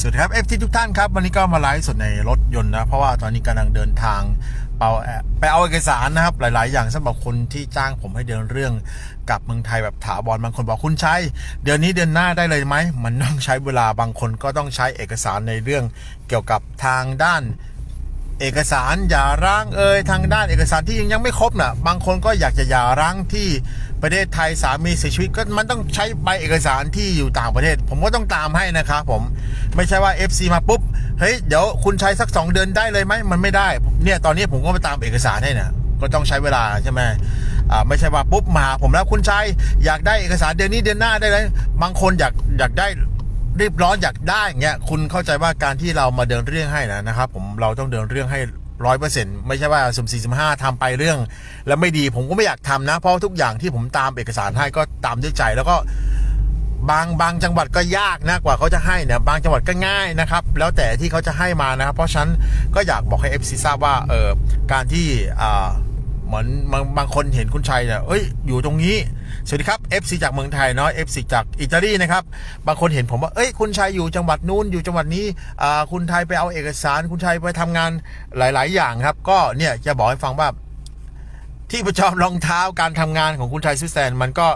สวัสดีครับเอฟทีทุกท่านครับวันนี้ก็มาไลฟ์สดในรถยนต์นะเพราะว่าตอนนี้กำลังเดินทางเปาไปเอาเอกสารนะครับ หลาย ๆ อย่างสำหรับคนที่จ้างผมให้เดินเรื่องกับเมืองไทยแบบถาวรบางคนบอกคุณใช้ เดือนนี้เดือนหน้าได้เลยไหมมันต้องใช้เวลาบางคนก็ต้องใช้เอกสารในเรื่องเกี่ยวกับทางด้าน เอกสารหย่าร้างเอ่ยทางด้านเอกสารที่ยังยังไม่ครบน่ะบางคนก็อยากจะหย่าร้างที่ประเทศไทยสามีเสียชีวิตก็มันต้องใช้ใบเอกสารที่อยู่ต่างประเทศ ผมก็ต้องตามให้นะครับผมไม่ใช่ว่า FC มาปุ๊บเฮ้ยเดี๋ยวคุณใช้สัก 2 เดือนได้เลยไหมมันไม่ได้เนี่ยตอนนี้ผมก็ไปตามเอกสารให้นะก็ต้องใช้เวลาใช่ไหมอ่าไม่ใช่ว่าปุ๊บมาผมแล้วคุณชัยอยากได้เอกสารเดือนนี้เดือนหน้าได้เลยบางคนอยากอยากได้ รีบร้อนอยากได้เงี้ยคุณเข้าใจว่าการที่เรามาเดินเรื่องให้นะนะครับผมเราต้องเดินเรื่องให้ร้อยเปอร์เซ็นต์ไม่ใช่ว่าสุ่มสี่สุ่มห้าทำไปเรื่อง แล้วไม่ดีผมก็ไม่อยากทำนะ เพราะทุกอย่างที่ผมตามเอกสารให้ก็ตามด้วยใจแล้วก็บางบางจังหวัดก็ยากนะกว่าเขาจะให้เนี่ยบางจังหวัดก็ง่ายนะครับ แล้วแต่ที่เขาจะให้มานะครับ เพราะฉะนั้นก็อยากบอกให้ FC ทราบว่าเออการที่อ่า เหมือนบางบางคนเห็นคุณชัยเนี่ยเอ้ย อยู่ตรงนี้ สวัสดีครับ FC จากเมืองไทยเนาะ FC จากอิตาลีนะครับ บางคนเห็นผมว่า เอ้ย คุณชัยอยู่จังหวัดนู้น อยู่จังหวัดนี้ อ่า คุณไทยไปเอาเอกสาร คุณชัยไปทำงานหลาย ๆ อย่างครับ ก็เนี่ยจะบอกให้ฟังว่า ที่ประจอบรองเท้าการทำงานของคุณชัยสวิสแลนด์มันก็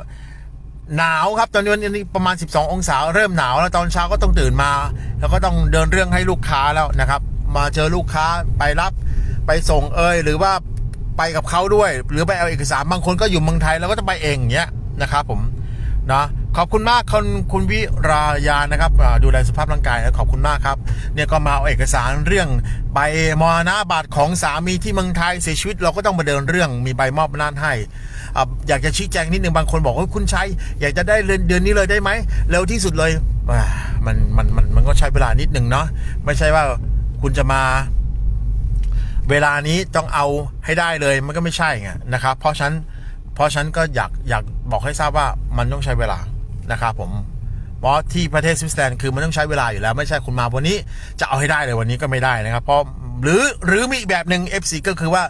หนาวครับตอนนี้วันนี้ประมาณ 12 องศา เริ่มหนาวแล้วตอนเช้าก็ต้องตื่นมา แล้วก็ต้องเดินเรื่องให้ลูกค้าแล้วนะครับ มาเจอลูกค้าไปรับไปส่งเอยหรือว่า ไปกับเขาด้วย หรือไปเอาเอกสารบางคนก็อยู่เมืองไทยแล้วก็ต้องไปเองอย่างเงี้ยนะครับผมนะขอบคุณมากคุณคุณวิรายานะครับดูแลสุขภาพร่างกายนะขอบคุณมากครับเนี่ยก็มาเอาเอกสารเรื่องใบมรณบัตรของสามีที่เมืองไทยเสียชีวิตเราก็ต้องมาเดินเรื่องมีใบมอบอำนาจให้อ่าอยากจะชี้แจงนิดนึงบางคนบอกว่าคุณชัยอยากจะได้เดือนเดือนนี้เลยได้ไหมเร็วที่สุดเลยอ่ามันมันมันมันก็ใช้เวลานิดนึงเนาะไม่ใช่ว่าคุณจะมา เวลานี้ต้องเอาให้ได้เลยมันก็ไม่ใช่ไงนะครับ เพราะฉันเพราะฉันก็อยากอยากบอกให้ทราบว่ามันต้องใช้เวลานะครับผมเพราะที่ประเทศสวิตเซอร์แลนด์คือมันต้องใช้เวลาอยู่แล้วไม่ใช่คุณมาวันนี้จะเอาให้ได้เลยวันนี้ก็ไม่ได้นะครับ เพราะหรือหรือมีแบบหนึ่ง FC ก็คือว่า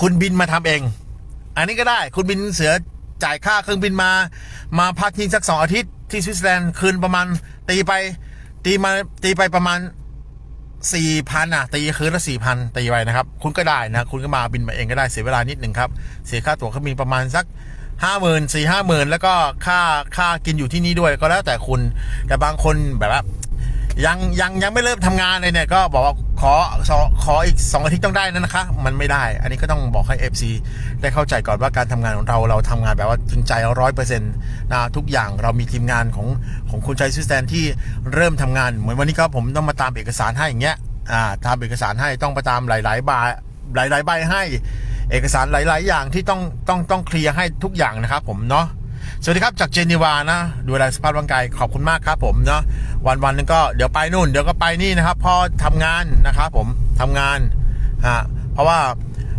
คุณบินมาทำเอง อันนี้ก็ได้คุณบินเสือจ่ายค่าเครื่องบินมา มาพักทิ้งสักสองอาทิตย์ที่สวิตเซอร์แลนด์คืนประมาณตีไปตีมาตีไปประมาณ สี่พันอะตีคืนละสี่พันตีไปนะครับ คุณก็ได้นะ คุณก็มาบินมาเองก็ได้เสียเวลานิดหนึ่งครับ เสียค่าตั๋วเครื่องบินประมาณสักห้าหมื่นสี่ห้าหมื่นแล้วก็ค่าค่ากินอยู่ที่นี่ด้วยก็แล้วแต่คุณ แต่บางคนแบบว่ายังยังยังไม่เริ่มทำงานเลยเนี่ยก็บอกว่า ขอขออีก 2 อาทิตย์ต้องได้นะนะคะ มันไม่ได้ อันนี้ก็ต้องบอกให้ FC ได้เข้าใจก่อนว่าการทำงานของเราเราทำงานแบบว่าจริงใจร้อยเปอร์เซ็นต์นะทุกอย่างเรามีทีมงานของของคุณชัยสวิสแตนที่เริ่มทำงาน เหมือนวันนี้ก็ผมต้องมาตามเอกสารให้อย่างเงี้ยอ่าตามเอกสารให้ต้องไปตามหลายๆใบหลายๆใบให้ เอกสารหลาย ๆ อย่างที่ต้องต้องต้องเคลียร์ให้ทุกอย่างนะครับผมเนาะ สวัสดีครับจากเจนีวานะดูแลสภาพร่างกายขอบคุณมากครับผมเนาะวันวันนึงก็เดี๋ยวไปนู่นเดี๋ยวก็ไปนี่นะครับพอทำงานนะครับผมทำงานฮะเพราะว่า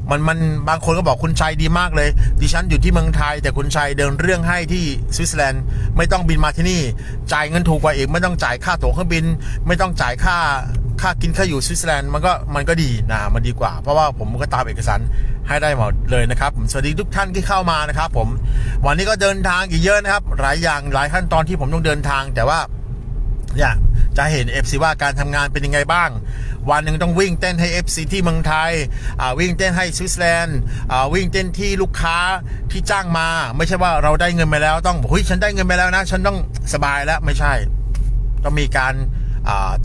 มันมันบางคนก็บอกคุณชัยดีมากเลย ดิฉันอยู่ที่เมืองไทย แต่คุณชัยเดินเรื่องให้ที่สวิตเซอร์แลนด์ไม่ต้องบินมาที่นี่ จ่ายเงินถูกกว่าอีกไม่ต้องจ่ายค่าตั๋วเครื่องบิน ไม่ต้องจ่ายค่าค่ากินค่าอยู่สวิตเซอร์แลนด์มันก็มันก็ดีนะมันดีกว่า เพราะว่าผมก็ตามเอกสาร ให้ได้หมดเลยนะครับผมสวัสดีทุกท่านที่เข้ามานะครับ ผมวันนี้ก็เดินทางอีกเยอะนะครับ หลายอย่างหลายขั้นตอนที่ผมต้องเดินทาง แต่ว่าเนี่ยจะเห็น FC ว่าการทำงานเป็นยังไงบ้าง วันหนึ่งต้องวิ่งเต้นให้ FC ที่เมืองไทยวิ่งเต้นให้สวิตเซอร์แลนด์วิ่งเต้นที่ลูกค้าที่จ้างมา ไม่ใช่ว่าเราได้เงินไปแล้วต้องเฮ้ยฉันได้เงินไปแล้วนะ ฉันต้องสบายแล้วไม่ใช่ ต้องมีการ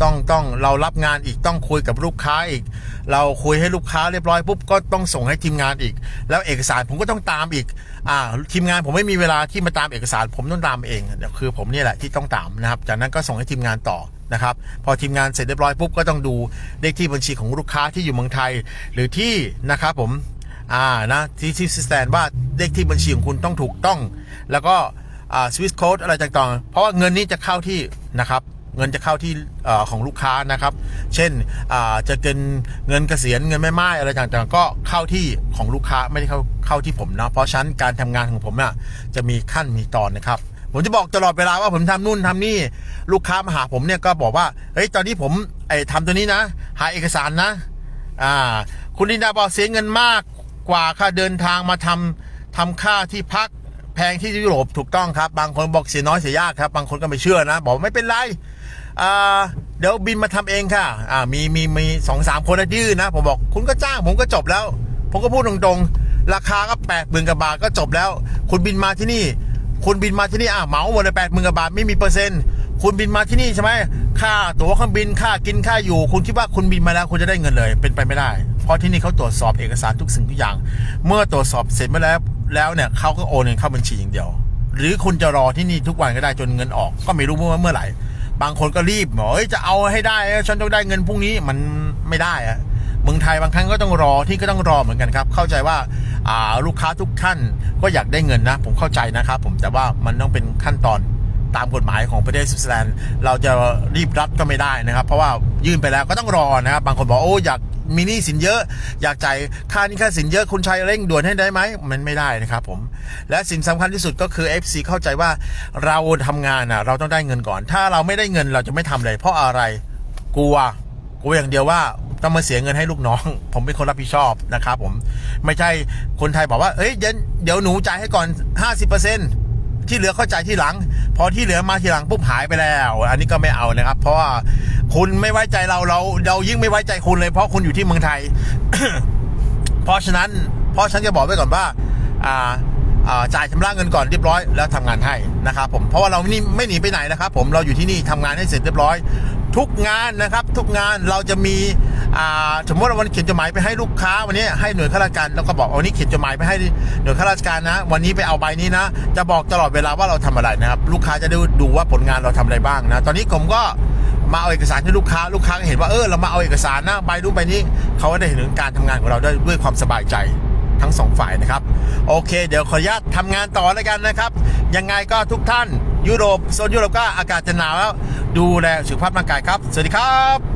ต้องต้องเรารับงานอีกต้องคุยกับลูกค้าอีก เราคุยให้ลูกค้าเรียบร้อยปุ๊บก็ต้องส่งให้ทีมงานอีก แล้วเอกสารผมก็ต้องตามอีกอ่าทีมงานผมไม่มีเวลาที่มาตามเอกสาร ผมต้องตามเองเนี่ยคือผมนี่แหละที่ต้องตามนะครับ จากนั้นก็ส่งให้ทีมงานต่อนะครับพอทีมงานเสร็จเรียบร้อยปุ๊บก็ต้องดูเลขที่บัญชีของลูกค้าที่อยู่เมืองไทย หรือที่นะครับผมอ่านะที่ที่สแตนว่าเลขที่บัญชีของคุณต้องถูกต้อง แล้วก็สวิสโค้ดอะไรต่างๆ เพราะว่าเงินนี้จะเข้าที่นะครับ เงินจะเข้าที่ของลูกค้านะครับ เช่นจะเป็นเงินเกษียณเงินแม่ไม้อะไรต่างๆ ก็เข้าที่ของลูกค้าไม่ได้เข้าเข้าที่ผมนะเพราะฉะนั้นการทำงานของผมน่ะจะมีขั้นมีตอนนะครับผมจะบอกตลอดเวลาว่าผมทำนู่นทำนี่ ลูกค้ามาหาผมเนี่ยก็บอกว่าเฮ้ยตอนนี้ผมไอ้ทำตัวนี้นะ หาเอกสารนะอ่าคุณลินดาบอกเสียเงินมากกว่าค่าเดินทางมาทำทำค่าที่พักแพงที่ยุโรปถูกต้องครับ บางคนบอกเสียน้อยเสียยากครับ บางคนก็ไม่เชื่อนะ บอกไม่เป็นไร เดี๋ยวบินมาทำเองค่ะ อ่า มีมีมีสองสามคนนะยื่นนะ ผมบอกคุณก็จ้าง ผมก็จบแล้ว ผมก็พูดตรงๆ ราคาก็แปดหมื่นกว่าบาทก็จบแล้ว คุณบินมาที่นี่ คุณบินมาที่นี่อะเหมาหมดเลยแปดหมื่นกว่าบาทไม่มีเปอร์เซ็นต์คุณบินมาที่นี่ใช่ไหมค่าตั๋วเครื่องบินค่ากินค่าอยู่ คุณคิดว่าคุณบินมาแล้วคุณจะได้เงินเลย เป็นไปไม่ได้ เพราะที่นี่เขาตรวจสอบเอกสารทุกสิ่งทุกอย่าง เมื่อตรวจสอบเสร็จมาแล้วแล้วเนี่ยเขาก็โอนเงินเข้าบัญชีอย่างเดียว หรือคุณจะรอที่นี่ทุกวันก็ได้จนเงินออก ก็ไม่รู้ว่าเมื่อไหร่ บางคนก็รีบบอกเอ้ยจะเอาให้ได้ ฉันต้องได้เงินพรุ่งนี้มันไม่ได้อะเมืองไทยบางครั้งก็ต้องรอที่ก็ต้องรอเหมือนกันครับ เข้าใจว่าอ่าลูกค้าทุกท่านก็อยากได้เงินนะ ผมเข้าใจนะครับ ผมแต่ว่ามันต้องเป็นขั้นตอนตามกฎหมายของประเทศสวิตเซอร์แลนด์เราจะรีบรับก็ไม่ได้นะครับ เพราะว่ายื่นไปแล้วก็ต้องรอนะครับ บางคนบอกโอ้อยาก มีหนี้สินเยอะ อยากจ่ายค่านี้ค่าสินเยอะคุณชัยเร่งด่วนให้ได้ไหมมันไม่ได้นะครับผมและสิ่งสำคัญที่สุดก็คือ FC เข้าใจว่าเราทำงานอะ เราต้องได้เงินก่อน ถ้าเราไม่ได้เงินเราจะไม่ทำเลย เพราะอะไรกลัวกลัวอย่างเดียวว่าต้องมาเสียเงินให้ลูกน้อง ผมเป็นคนรับผิดชอบนะครับผมไม่ใช่คนไทยบอกว่าเอ้ยเดี๋ยวหนูจ่ายให้ก่อน 50%ที่เหลือเข้าใจที่หลัง พอที่เหลือมาทีหลังปุ๊บหายไปแล้ว อันนี้ก็ไม่เอานะครับ เพราะว่า คุณไม่ไว้ใจเราเราเรายิ่งไม่ไว้ใจคุณเลยเพราะคุณอยู่ที่เมืองไทย เพราะฉะนั้น เพราะฉันจะบอกไว้ก่อนว่า อ่าจ่ายชำระเงินก่อนเรียบร้อยแล้วทำงานให้นะครับผมเพราะว่าเราไม่ไม่หนีไปไหนนะครับ ผมเราอยู่ที่นี่ทำงานให้เสร็จเรียบร้อย ทุกงานนะครับ ทุกงานเราจะมีสมมติว่าวันเขียนจดหมายไปให้ลูกค้าวันนี้ให้หน่วยข้าราชการแล้วก็บอกวันนี้เขียนจดหมายไปให้หน่วยข้าราชการนะ วันนี้ไปเอาใบนี้นะ จะบอกตลอดเวลาว่าเราทำอะไรนะครับ ลูกค้าจะได้ดูว่าผลงานเราทำอะไรบ้างนะ ตอนนี้ผมก็ มาเอาเอกสารให้ลูกค้าลูกค้าก็เห็นว่าเออเรามาเอาเอกสารนะใบรูปใบนี้เขาก็ได้เห็นถึงการทำงานของเราด้วยด้วยความสบายใจทั้งสองฝ่ายนะครับ โอเค เดี๋ยวขออนุญาตทำงานต่อแล้วกันนะครับ ยังไงก็ทุกท่านยุโรปโซนยุโรปก็อากาศจะหนาวแล้ว ดูแลสุขภาพร่างกายครับ สวัสดีครับ